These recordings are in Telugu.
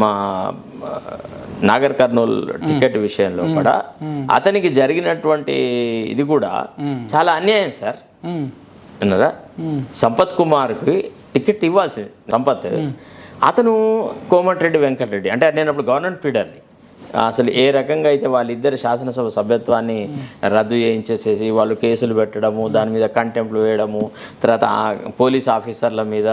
మా నాగర్ కర్నూల్ టికెట్ విషయంలో కూడా అతనికి జరిగినటువంటి ఇది కూడా చాలా అన్యాయం సార్. విన్నారా? సంపత్ కుమార్కి టికెట్ ఇవ్వాల్సింది సంపత్. అతను కోమటిరెడ్డి వెంకటరెడ్డి అంటే నేను అప్పుడు గవర్నమెంట్ పీడర్ని. అసలు ఏ రకంగా అయితే వాళ్ళిద్దరు శాసనసభ సభ్యత్వాన్ని రద్దు చేయించేసేసి వాళ్ళు కేసులు పెట్టడము దాని మీద కంటెంప్ట్లు వేయడము తర్వాత పోలీస్ ఆఫీసర్ల మీద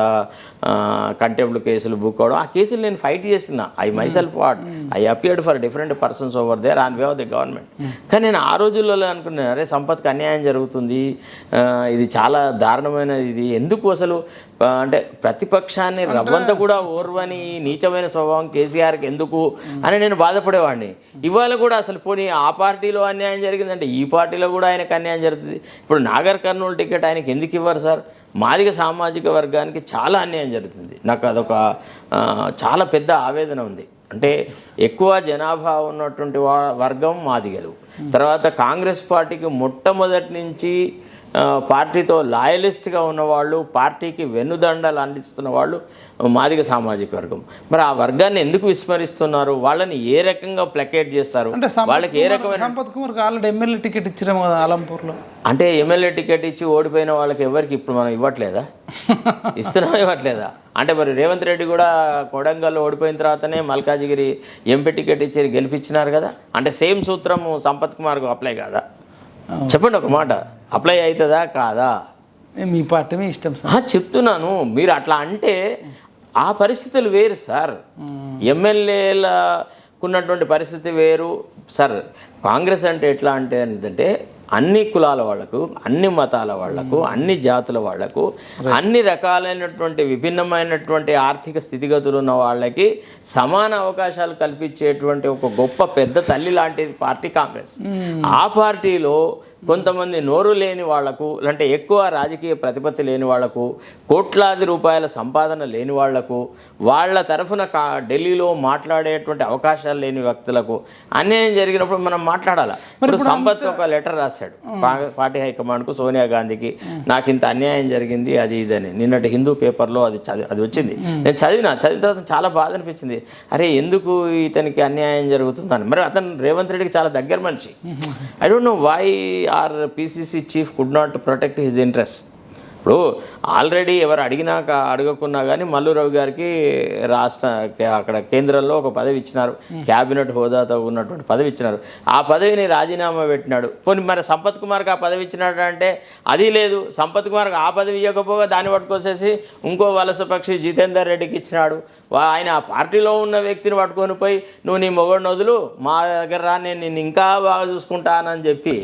కంటెంప్ట్ కేసులు బుక్ అవడం ఆ కేసులు నేను ఫైట్ చేస్తున్నా. I myself what I appeared for different persons over there on way of the government కానీ నేను ఆ రోజుల్లో అనుకున్నాను అరే సంపత్కి అన్యాయం జరుగుతుంది ఇది చాలా దారుణమైన ఇది. ఎందుకు అసలు అంటే ప్రతిపక్షాన్ని రవ్వంత కూడా ఓర్వని నీచమైన స్వభావం కేసీఆర్కి ఎందుకు అని నేను బాధపడేవాడిని. ఇవాళ కూడా అసలు పోనీ ఆ పార్టీలో అన్యాయం జరిగిందంటే ఈ పార్టీలో కూడా ఆయనకు అన్యాయం జరుగుతుంది. ఇప్పుడు నాగర్ కర్నూలు టికెట్ ఆయనకి ఎందుకు ఇవ్వరు సార్? మాదిగ సామాజిక వర్గానికి చాలా అన్యాయం జరుగుతుంది. నాకు అదొక చాలా పెద్ద ఆవేదన ఉంది. అంటే ఎక్కువ జనాభా ఉన్నటువంటి వర్గం మాదిగలు. తర్వాత కాంగ్రెస్ పార్టీకి మొట్టమొదటి నుంచి పార్టీతో లాయలిస్ట్గా ఉన్నవాళ్ళు పార్టీకి వెన్నుదండలు అందిస్తున్న వాళ్ళు మాదిగ సామాజిక వర్గం. మరి ఆ వర్గాన్ని ఎందుకు విస్మరిస్తున్నారు? వాళ్ళని ఏ రకంగా ప్లకేట్ చేస్తారు? అంటే వాళ్ళకి ఏ కుమార్- రకమైన సంపత్ కుమార్కి ఆల్రెడీ ఎమ్మెల్యే టికెట్ ఇచ్చిరాము కదా ఆలంపూర్లో. అంటే ఎమ్మెల్యే టికెట్ ఇచ్చి ఓడిపోయిన వాళ్ళకి ఎవరికి ఇప్పుడు మనం ఇవ్వట్లేదా? ఇస్తున్నాం ఇవ్వట్లేదా? అంటే మరి రేవంత్ రెడ్డి కూడా కొడంగల్లో ఓడిపోయిన తర్వాతనే మల్కాజిగిరి ఎంపీ టికెట్ ఇచ్చి గెలిపించినారు కదా? అంటే సేమ్ సూత్రము సంపత్ కుమార్కు అప్లై కాదా? చెప్పండి ఒక మాట. అప్లై అవుతుందా? కాదా? మీ పార్టీ మీ ఇష్టం సార్. చెప్తున్నాను. మీరు అట్లా అంటే ఆ పరిస్థితులు వేరు సార్. ఎమ్మెల్యేలకు ఉన్నటువంటి పరిస్థితి వేరు సార్. కాంగ్రెస్ అంటే ఎట్లా అంటే ఏంటంటే అన్ని కులాల వాళ్ళకు అన్ని మతాల వాళ్ళకు అన్ని జాతుల వాళ్ళకు అన్ని రకాలైనటువంటి విభిన్నమైనటువంటి ఆర్థిక స్థితిగతులు ఉన్న వాళ్ళకి సమాన అవకాశాలు కల్పించేటువంటి ఒక గొప్ప పెద్ద తల్లి లాంటిది పార్టీ కాంగ్రెస్. ఆ పార్టీలో కొంతమంది నోరు లేని వాళ్ళకు అంటే ఎక్కువ రాజకీయ ప్రతిపత్తి లేని వాళ్ళకు కోట్లాది రూపాయల సంపాదన లేని వాళ్ళకు వాళ్ళ తరఫున కా ఢిల్లీలో మాట్లాడేటువంటి అవకాశాలు లేని వ్యక్తులకు అన్యాయం జరిగినప్పుడు మనం మాట్లాడాలి? ఇప్పుడు సంపత్ ఒక లెటర్ రాశాడు. పార్టీ హైకమాండ్కు సోనియా గాంధీకి నాకు ఇంత అన్యాయం జరిగింది అది ఇదని. నిన్నటి హిందూ పేపర్లో అది చదివి అది వచ్చింది. నేను చదివిన చదివిన తర్వాత చాలా బాధ అనిపించింది. అరే ఎందుకు ఇతనికి అన్యాయం జరుగుతుందని? మరి అతను రేవంత్ రెడ్డికి చాలా దగ్గర మనిషి. I don't know why our PCC chief could not protect his interest. ఇప్పుడు ఆల్రెడీ ఎవరు అడిగినాక అడగకున్నా కానీ మల్లు రవి గారికి రాష్ట్ర అక్కడ కేంద్రంలో ఒక పదవి ఇచ్చినారు. క్యాబినెట్ హోదాతో ఉన్నటువంటి పదవి ఇచ్చినారు. ఆ పదవిని రాజీనామా పెట్టినాడు. పోనీ మరి సంపత్ కుమార్కి ఆ పదవి ఇచ్చినాడు అంటే అది లేదు. సంపత్ కుమార్కి ఆ పదవి ఇవ్వకపోగా దాన్ని పట్టుకొసేసి ఇంకో వలస పక్షి జితేందర్ రెడ్డికి ఇచ్చినాడు. ఆయన ఆ పార్టీలో ఉన్న వ్యక్తిని పట్టుకొని పోయి నువ్వు నీ మొగడిని వదులు మా దగ్గర నేను నిన్ను ఇంకా బాగా చూసుకుంటానని చెప్పి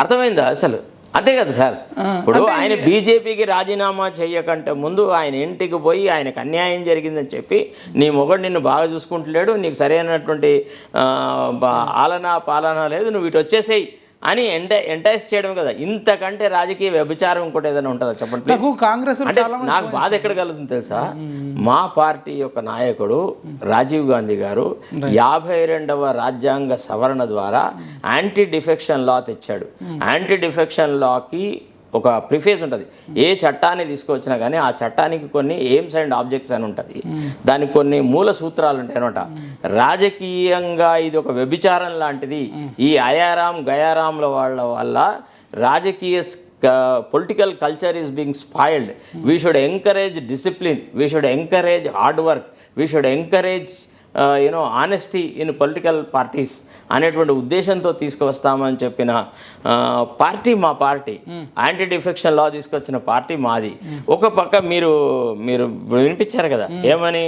అర్థమైందా అసలు? అంతే కదా సార్. ఇప్పుడు ఆయన బీజేపీకి రాజీనామా చేయకంటే ముందు ఆయన ఇంటికి పోయి ఆయనకు అన్యాయం జరిగిందని చెప్పి నీ మొగడు నిన్ను బాగా చూసుకుంటలేడు నీకు సరైనటువంటి ఆలన పాలన లేదు నువ్వు ఇటు వచ్చేసేయి. అని ఎంట ఎంటైజ్ చేయడం కదా. ఇంతకంటే రాజకీయ వ్యభిచారం ఇంకోటి ఏదైనా ఉంటుందా చెప్పండి కాంగ్రెస్ అంటే నాకు బాధ ఎక్కడ కలుగుతుంది తెలుసా? మా పార్టీ యొక్క నాయకుడు రాజీవ్ గాంధీ గారు యాభై రెండవ రాజ్యాంగ సవరణ ద్వారా యాంటీ డిఫెక్షన్ లా తెచ్చాడు. యాంటీ డిఫెక్షన్ లాకి ఒక ప్రిఫేస్ ఉంటుంది. ఏ చట్టాన్ని తీసుకొచ్చినా కానీ ఆ చట్టానికి కొన్ని ఎయిమ్స్ అండ్ ఆబ్జెక్ట్స్ అని ఉంటుంది. దానికి కొన్ని మూల సూత్రాలు ఉంటాయి అనమాట రాజకీయంగా ఇది ఒక వ్యభిచారం లాంటిది. ఈ అయారాం గయారాంల వాళ్ళ వల్ల రాజకీయ political culture is being spoiled we should encourage discipline we should encourage hard work we should encourage you know honesty in political parties అనేటువంటి ఉద్దేశంతో తీసుకువస్తామని చెప్పిన పార్టీ మా పార్టీ యాంటీ డిఫెక్షన్ లా తీసుకొచ్చిన పార్టీ మాది. ఒక పక్క మీరు మీరు వినిపించారు కదా ఏమని?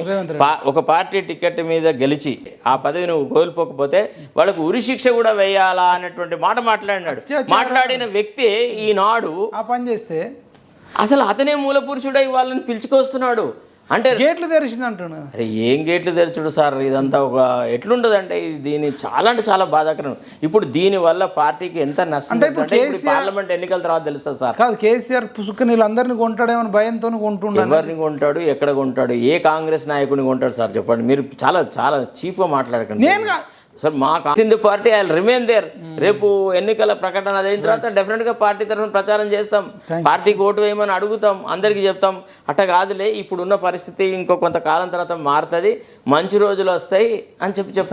ఒక పార్టీ టికెట్ మీద గెలిచి ఆ పదవిని కోల్పోకపోతే వాళ్ళకు ఉరి శిక్ష కూడా వేయాలా అనేటువంటి మాట మాట్లాడినాడు. మాట్లాడిన వ్యక్తి ఈనాడు ఆ పని చేస్తే? అసలు అతనే మూల పురుషుడై వాళ్ళని పిలుచుకొస్తున్నాడు. అంటే గేట్లు తెరిచింది అంటున్నాను అరే ఏం గేట్లు తెరచుడు సార్? ఇదంతా ఒక ఎట్లుంటదంటే ఇది దీని చాలా అంటే చాలా బాధాకరం. ఇప్పుడు దీని వల్ల పార్టీకి ఎంత నష్టం అంటే పార్లమెంట్ ఎన్నికల తర్వాత తెలుస్తుంది సార్? కాదు కేసీఆర్ పుసుక నీళ్ళందరినీ కొంటాడేమో భయంతో కొంటున్నాను ఎవరిని కొంటాడు ఎక్కడ కొంటాడు ఏ కాంగ్రెస్ నాయకుని కొంటాడు సార్? చెప్పండి. మీరు చాలా చాలా చీప్గా మాట్లాడకండి. నేను సార్ మా Hindu party I remain there రేపు ఎన్నికల ప్రకటన అదైన తర్వాత డెఫినెట్గా పార్టీ తరఫున ప్రచారం చేస్తాం. పార్టీకి ఓటు వేయమని అడుగుతాం అందరికీ చెప్తాం. అట్ట కాదులే ఇప్పుడున్న పరిస్థితి ఇంకో కొంతకాలం తర్వాత మారుతుంది. మంచి రోజులు వస్తాయి అని చెప్పి చెప్తాం.